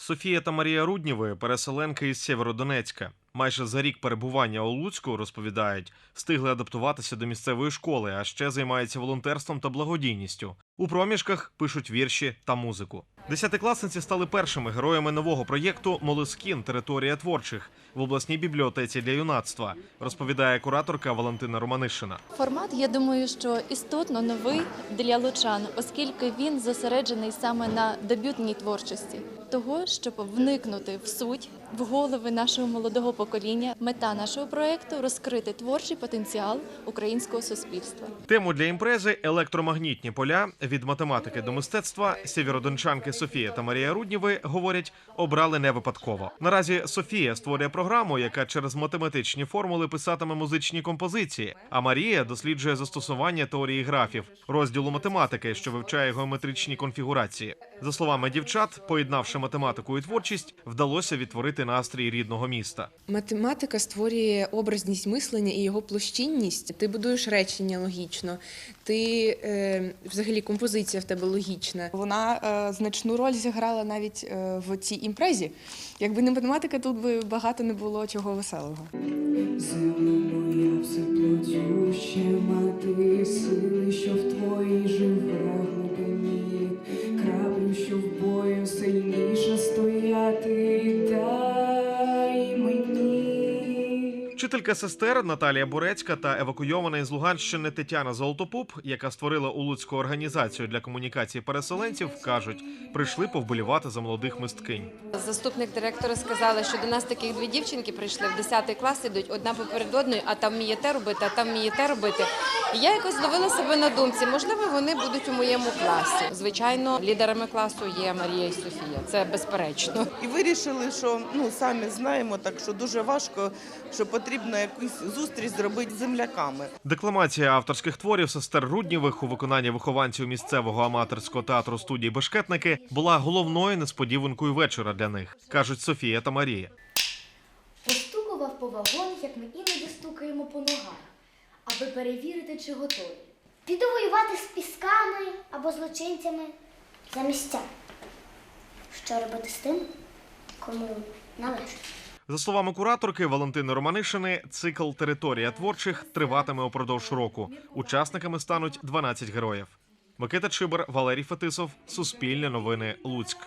Софія та Марія Рудніви переселенки із Сєвєродонецька. Майже за рік перебування у Луцьку розповідають, встигли адаптуватися до місцевої школи, а ще займаються волонтерством та благодійністю. У проміжках пишуть вірші та музику. Десятикласниці стали першими героями нового проєкту Молескін Територія творчих в обласній бібліотеці для юнацтва, розповідає кураторка Валентина Романишина. Формат, я думаю, що істотно новий для лучан, оскільки він зосереджений саме на дебютній творчості, того, щоб вникнути в суть, в голови нашого молодого покоління. Мета нашого проекту розкрити творчий потенціал українського суспільства. Тему для імпрези електромагнітні поля від математики до мистецтва сєвєродончанки Софія та Марія Рудніви говорять, обрали не випадково. Наразі Софія створює програму, яка через математичні формули писатиме музичні композиції. А Марія досліджує застосування теорії графів, розділу математики, що вивчає геометричні конфігурації. За словами дівчат, поєднавши математику і творчість, вдалося відтворити настрій рідного міста. Математика створює образність мислення і його площинність. Ти будуєш речення логічно, ти е, взагалі композиція в тебе логічна. Вона е, значну роль зіграла навіть е, в цій імпрезі. Якби не математика, тут би багато не було чого веселого. Земля моя все плотюща, мати сили, що в твоїй живе Вчителька сестер Наталія Бурецька та евакуйована із Луганщини Тетяна Золотопуп, яка створила у Луцьку організацію для комунікації переселенців, кажуть, прийшли повболівати за молодих мисткинь. Заступник директора сказала, що до нас таких дві дівчинки прийшли в 10 клас, ідуть одна поперед одної, а там вмієте робити, а там вмієте робити. І я якось зловила себе на думці, можливо, вони будуть у моєму класі. Звичайно, лідерами класу є Марія і Софія. Це безперечно. І вирішили, що ну самі знаємо, так що дуже важко, що потрібно якусь зустріч зробити з земляками. Декламація авторських творів сестер Руднєвих у виконанні вихованців місцевого аматорського театру студії Бешкетники була головною несподіванкою вечора для них, кажуть Софія та Марія. Постукував по вагонах, як ми іноді стукаємо по аби перевірити, чи готові. Піду воювати з пісками або злочинцями за місця. Що робити з тим, кому належить? За словами кураторки Валентини Романишини, цикл Територія творчих триватиме упродовж року. Учасниками стануть 12 героїв. Микита Чибер, Валерій Фетисов, Суспільне новини, Луцьк.